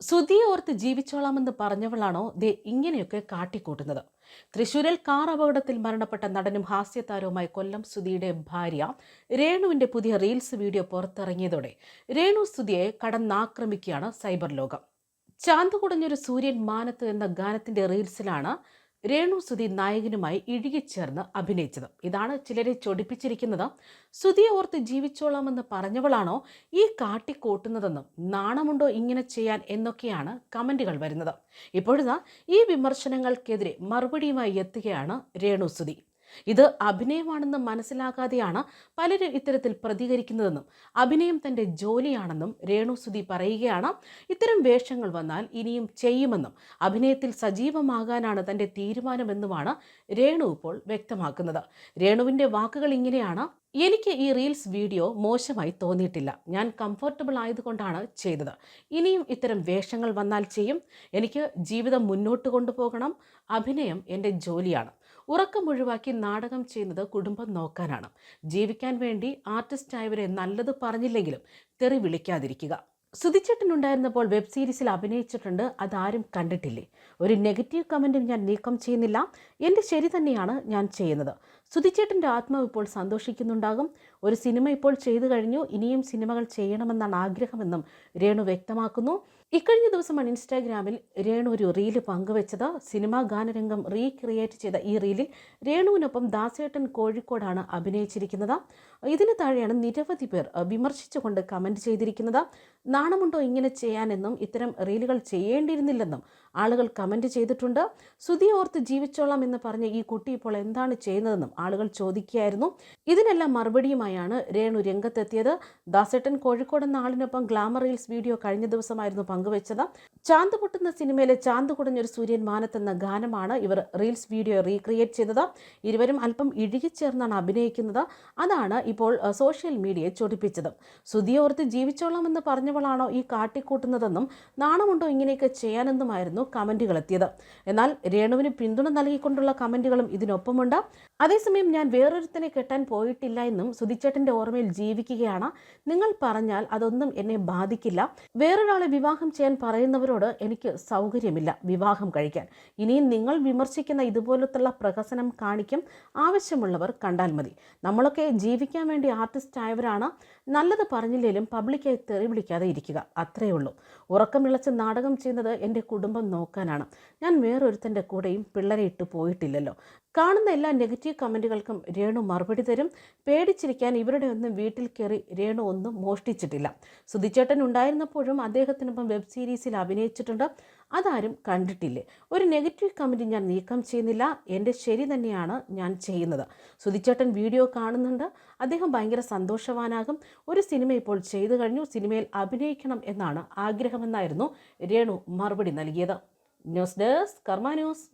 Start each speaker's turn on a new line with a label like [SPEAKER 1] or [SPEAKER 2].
[SPEAKER 1] സുധിയെ ഓർത്ത് ജീവിച്ചോളാമെന്ന് പറഞ്ഞവളാണോ ദേ ഇങ്ങനെയൊക്കെ കാട്ടിക്കൂട്ടുന്നത്. തൃശൂരിൽ കാർ അപകടത്തിൽ മരണപ്പെട്ട നടനും ഹാസ്യതാരവുമായ കൊല്ലം സുധിയുടെ ഭാര്യ രേണുവിന്റെ പുതിയ റീൽസ് വീഡിയോ പുറത്തിറങ്ങിയതോടെ രേണു സുധിയെ കടന്നാക്രമിക്കുകയാണ് സൈബർ ലോകം. ചാന്ത് കുടഞ്ഞൊരു സൂര്യൻ മാനത്ത് എന്ന ഗാനത്തിന്റെ റീൽസിലാണ് രേണു സുധി നായകനുമായി ഇഴുകിച്ചേർന്ന് അഭിനയിച്ചത്. ഇതാണ് ചിലരെ ചൊടിപ്പിച്ചിരിക്കുന്നത്. സുധിയെ ഓർത്ത് ജീവിച്ചോളാമെന്ന് പറഞ്ഞവളാണോ ഈ കാട്ടിക്കൂട്ടുന്നതെന്നും നാണമുണ്ടോ ഇങ്ങനെ ചെയ്യാൻ എന്നൊക്കെയാണ് കമന്റുകൾ വരുന്നത്. ഇപ്പോഴിതാ ഈ വിമർശനങ്ങൾക്കെതിരെ മറുപടിയുമായി എത്തുകയാണ് രേണു സുധി. ഇത് അഭിനയമാണെന്ന് മനസ്സിലാക്കാതെയാണ് പലരും ഇത്തരത്തിൽ പ്രതികരിക്കുന്നതെന്നും അഭിനയം തന്റെ ജോലിയാണെന്നും രേണു സുധി പറയുകയാണ്. ഇത്തരം വേഷങ്ങൾ വന്നാൽ ഇനിയും ചെയ്യുമെന്നും അഭിനയത്തിൽ സജീവമാകാനാണ് തന്റെ തീരുമാനമെന്നുമാണ് രേണു ഇപ്പോൾ വ്യക്തമാക്കുന്നത്. രേണുവിന്റെ വാക്കുകൾ ഇങ്ങനെയാണ് എനിക്ക് ഈ റീൽസ് വീഡിയോ മോശമായി തോന്നിയിട്ടില്ല. ഞാൻ കംഫർട്ടബിൾ ആയതുകൊണ്ടാണ് ചെയ്തത്. ഇനിയും ഇത്തരം വേഷങ്ങൾ വന്നാൽ ചെയ്യും. എനിക്ക് ജീവിതം മുന്നോട്ട് കൊണ്ടുപോകണം. അഭിനയം എന്റെ ജോലിയാണ്. ഉറക്കം ഒഴിവാക്കി നാടകം ചെയ്യുന്നത് കുടുംബം നോക്കാനാണ്. ജീവിക്കാൻ വേണ്ടി ആർട്ടിസ്റ്റ് ആയവരെ നല്ലത് പറഞ്ഞില്ലെങ്കിലും തെറി വിളിക്കാതിരിക്കുക. സുധിച്ചേട്ടനുണ്ടായിരുന്നപ്പോൾ വെബ് സീരീസിൽ അഭിനയിച്ചിട്ടുണ്ട് അതാരും കണ്ടിട്ടില്ലേ? ഒരു നെഗറ്റീവ് കമന്റും ഞാൻ നീക്കം ചെയ്യുന്നില്ല എന്റെ ശരി തന്നെയാണ് ഞാൻ ചെയ്യുന്നത്. സുധിച്ചേട്ടന്റെ ആത്മാവ് ഇപ്പോൾ സന്തോഷിക്കുന്നുണ്ടാകും. ഒരു സിനിമ ഇപ്പോൾ ചെയ്തു കഴിഞ്ഞു ഇനിയും സിനിമകൾ ചെയ്യണമെന്നാണ് ആഗ്രഹമെന്നും രേണു വ്യക്തമാക്കുന്നു. ഇക്കഴിഞ്ഞ ദിവസമാണ് ഇൻസ്റ്റാഗ്രാമിൽ രേണു ഒരു റീൽ പങ്കുവച്ചത്. സിനിമാ ഗാനരംഗം റീക്രിയേറ്റ് ചെയ്ത ഈ റീലിൽ രേണുവിനൊപ്പം ദാസേട്ടൻ കോഴിക്കോടാണ് അഭിനയിച്ചിരിക്കുന്നത്. ഇതിന് താഴെയാണ് നിരവധി പേർ വിമർശിച്ചുകൊണ്ട് കമന്റ് ചെയ്തിരിക്കുന്നത്. നാണമുണ്ടോ ഇങ്ങനെ ചെയ്യാനെന്നും ഇത്തരം റീലുകൾ ചെയ്യേണ്ടിയിരുന്നില്ലെന്നും ആളുകൾ കമന്റ് ചെയ്തിട്ടുണ്ട്. സുതി ഓർത്ത് ജീവിച്ചോളാം എന്ന് പറഞ്ഞ് ഈ കുട്ടി ഇപ്പോൾ എന്താണ് ചെയ്യുന്നതെന്നും ആളുകൾ ചോദിക്കുകയായിരുന്നു. ഇതിനെല്ലാം മറുപടിയുമായാണ് രേണു രംഗത്തെത്തിയത്. ദാസേട്ടൻ കോഴിക്കോട് എന്ന ആളിനൊപ്പം ഗ്ലാമർ റീൽസ് വീഡിയോ കഴിഞ്ഞ ദിവസമായിരുന്നു പങ്കുവച്ചത്. ചാന്ത് പൊട്ടുന്ന സിനിമയിലെ ചാന്ത് കുടഞ്ഞൊരു സൂര്യൻ മാനത്തെന്ന ഗാനമാണ് ഇവർ റീൽസ് വീഡിയോ റീക്രിയേറ്റ് ചെയ്തത്. ഇരുവരും അല്പം ഇഴുകിച്ചേർന്നാണ് അഭിനയിക്കുന്നത്. അതാണ് ഇപ്പോൾ സോഷ്യൽ മീഡിയയെ ചൊടിപ്പിച്ചത്. സുതിയോർത്ത് ജീവിച്ചോളാമെന്ന് പറഞ്ഞവളാണോ ഈ കാട്ടിക്കൂട്ടുന്നതെന്നും നാണമുണ്ടോ ഇങ്ങനെയൊക്കെ ചെയ്യാനെന്നുമായിരുന്നു കമന്റുകൾ എത്തിയത് എന്നാൽ രേണുവിന് പിന്തുണ നൽകിക്കൊണ്ടുള്ള കമന്റുകളും ഇതിനൊപ്പമുണ്ട്. അതേസമയം ഞാൻ വേറൊരുത്തനെ കെട്ടാൻ പോയിട്ടില്ല എന്നും സുധിച്ചേട്ടന്റെ ഓർമ്മയിൽ ജീവിക്കുകയാണ്. നിങ്ങൾ പറഞ്ഞാൽ അതൊന്നും എന്നെ ബാധിക്കില്ല. വേറൊരാളെ വിവാഹം ചെയ്യാൻ പറയുന്നവരോട് എനിക്ക് സൗകര്യമില്ല വിവാഹം കഴിക്കാൻ. ഇനിയും നിങ്ങൾ വിമർശിക്കുന്ന ഇതുപോലത്തുള്ള പ്രഹസനം കാണിക്കും. ആവശ്യമുള്ളവർ കണ്ടാൽ മതി. നമ്മളൊക്കെ ജീവിക്കാൻ വേണ്ടി ആർട്ടിസ്റ്റ് ആയവരാണ്. നല്ലത് പറഞ്ഞില്ലെങ്കിലും പബ്ലിക്കായി തെറി വിളിക്കാതെ ഇരിക്കുക. അത്രയേ ഉള്ളൂ. ഉറക്കമിളച്ച് നാടകം ചെയ്യുന്നത് എന്റെ കുടുംബം നോക്കാനാണ്. ഞാൻ വേറൊരുത്തന്റെ കൂടെയും പിള്ളേരെ ഇട്ട് പോയിട്ടില്ലല്ലോ. കാണുന്ന എല്ലാ നെഗറ്റീവ് കമന്റുകൾക്കും രേണു മറുപടി തരും. പേടിച്ചിരിക്കാൻ ഇവരുടെ ഒന്നും വീട്ടിൽ കയറി രേണു ഒന്നും മോഷ്ടിച്ചിട്ടില്ല. സുധിച്ചേട്ടൻ ഉണ്ടായിരുന്നപ്പോഴും അദ്ദേഹത്തിനൊപ്പം വെബ് സീരീസിൽ അഭിനയിച്ചിട്ടുണ്ട്. അതാരും കണ്ടിട്ടില്ലേ? ഒരു നെഗറ്റീവ് കമന്റ് ഞാൻ നീക്കം ചെയ്യുന്നില്ല. എന്റെ ശരി തന്നെയാണ് ഞാൻ ചെയ്യുന്നത്. സുധിച്ചേട്ടൻ വീഡിയോ കാണുന്നുണ്ട്. അദ്ദേഹം ഭയങ്കര സന്തോഷവാനാകും. ഒരു സിനിമ ഇപ്പോൾ ചെയ്തു കഴിഞ്ഞു. സിനിമയിൽ അഭിനയിക്കണം എന്നാണ് ആഗ്രഹമെന്നായിരുന്നു രേണു മറുപടി നൽകിയത്. News desk Karma news.